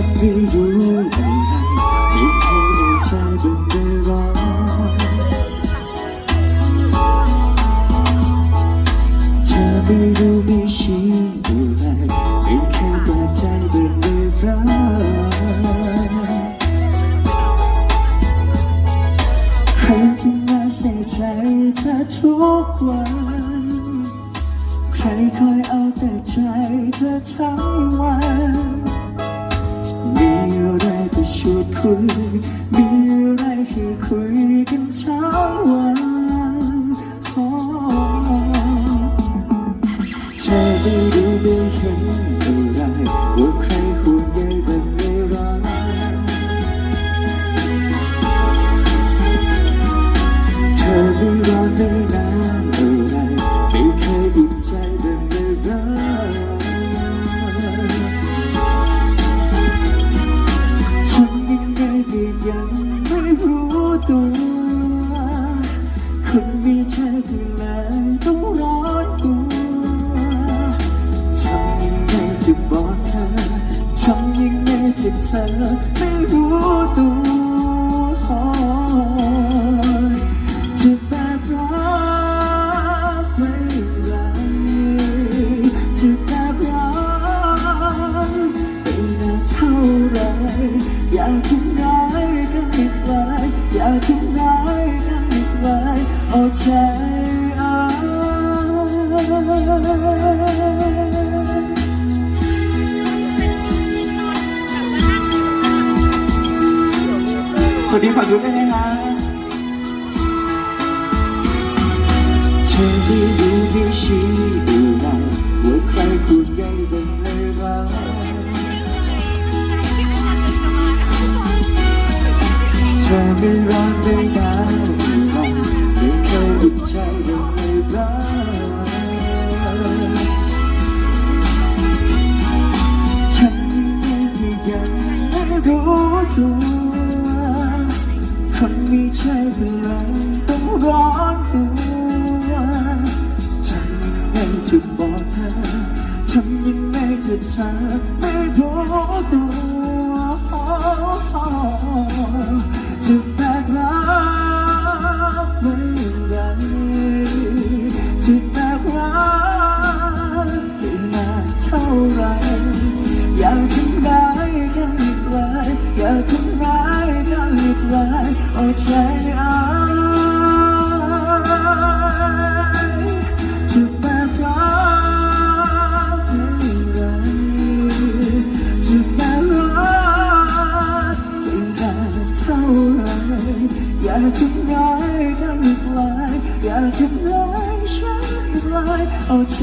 ไม่รับไม่รู้อะไรไม่เคยในใจเป็นเวลาเธอไม่รู้ไม่ชี้อะไรไม่เคยเปิดใจเป็นเวลาใครที่มาใส่ใจเธอทุกวันใครคอยเอาแต่ใจเธอทั้งวัน ชวนคุย มีอะไรให้คุยกันทั้งวันโอ้เธอได้รู้ไม่เห็นอะไรว่าใคร คนมีเธอก็เลยต้องร้อนตัวทำยังไงจะบอกเธอทำยังไงจะเธอไม่รู้ตัวจะแบบรักไม่ไหรจะแบบรักไม่นานเท่าไรอยากทำร้ายกันอีกไรอยากทำ เอาใจเอาสวัสดีฝั่งนู้นด้วยนะฮะเธอไม่รู้ไม่ชี้อะไรว่าใครควรใยเป็ ตัวคนมีใจเป็นไรต้องร้อนตัวทำยังไงจะบอกเธอทำยังไงจะเธอไม่รู้ตัว ใจอาจะแบบรักไม่ไรจะแบบรักไม่นานเท่าไรอยาทำร้ายกันอีกเลยอยากทำร้ายฉันอีกเลยเอาใจ